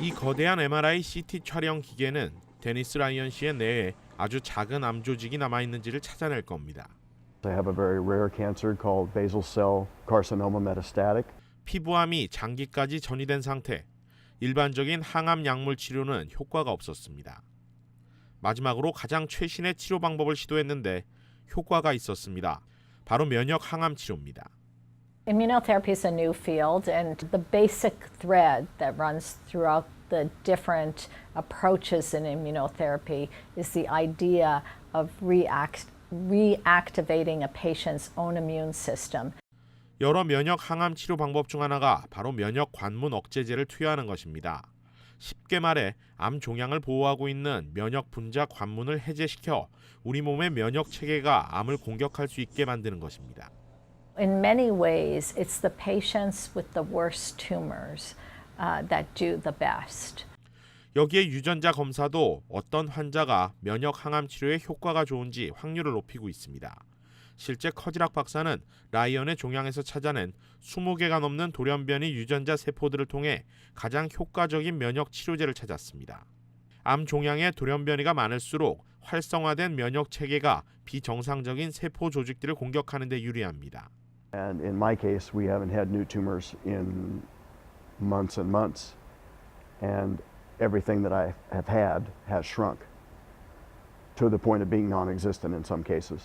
이 거대한 MRI CT 촬영 기계는 데니스 라이언 씨의 뇌에 아주 작은 암 조직이 남아 있는지를 찾아낼 겁니다. I have a very rare cancer called basal cell carcinoma metastatic. 피부암이 장기까지 전이된 상태. 일반적인 항암 약물 치료는 효과가 없었습니다. 마지막으로 가장 최신의 치료 방법을 시도했는데 효과가 있었습니다. 바로 면역 항암 치료입니다. Immunotherapy is a new field, and the basic thread that runs throughout the different approaches in immunotherapy is the idea of react, reactivating a patient's own immune system. 여러 면역 항암 치료 방법 중 하나가 바로 면역 관문 억제제를 투여하는 것입니다. 쉽게 말해 암 종양을 보호하고 있는 면역 분자 관문을 해제시켜 우리 몸의 면역 체계가 암을 공격할 수 있게 만드는 것입니다. In many ways, it's the patients with the worst tumors uh, that do the best. 여기에 유전자 검사도 어떤 환자가 면역 항암 치료에 효과가 좋은지 확률을 높이고 있습니다. 실제 커지락 박사는 라이언의 종양에서 찾아낸 20개가 넘는 돌연변이 유전자 세포들을 통해 가장 효과적인 면역 치료제를 찾았습니다. 암 종양의 돌연변이가 많을수록 활성화된 면역 체계가 비정상적인 세포 조직들을 공격하는 데 유리합니다. And in my case, we haven't had new tumors in months and months. And everything that I have had has shrunk to the point of being non existent in some cases.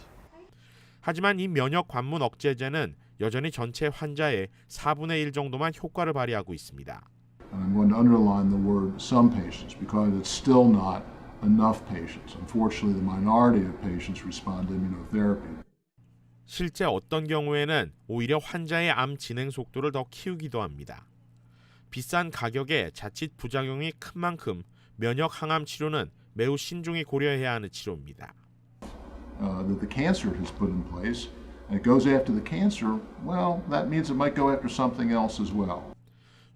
하지만 이 면역 관문 억제제는 여전히 전체 환자의 4분의 1 정도만 효과를 발휘하고 있습니다. And I'm going to underline the word some patients because it's still not enough patients. Unfortunately, the minority of patients respond to immunotherapy. 실제 어떤 경우에는 오히려 환자의 암 진행 속도를 더 키우기도 합니다. 비싼 가격에 자칫 부작용이 큰 만큼 면역 항암 치료는 매우 신중히 고려해야 하는 치료입니다. uh, that the cancer has put in place, and it goes after the cancer, well, that means it might go after something else as well.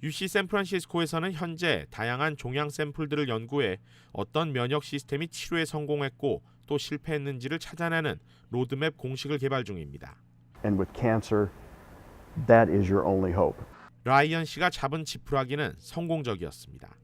UC 샌프란시스코에서는 현재 다양한 종양 샘플들을 연구해 어떤 면역 시스템이 치료에 성공했고 또 실패했는지를 찾아내는 로드맵 공식을 개발 중입니다. And with cancer, that is your only hope. 라이언 씨가 잡은 지푸라기는 성공적이었습니다.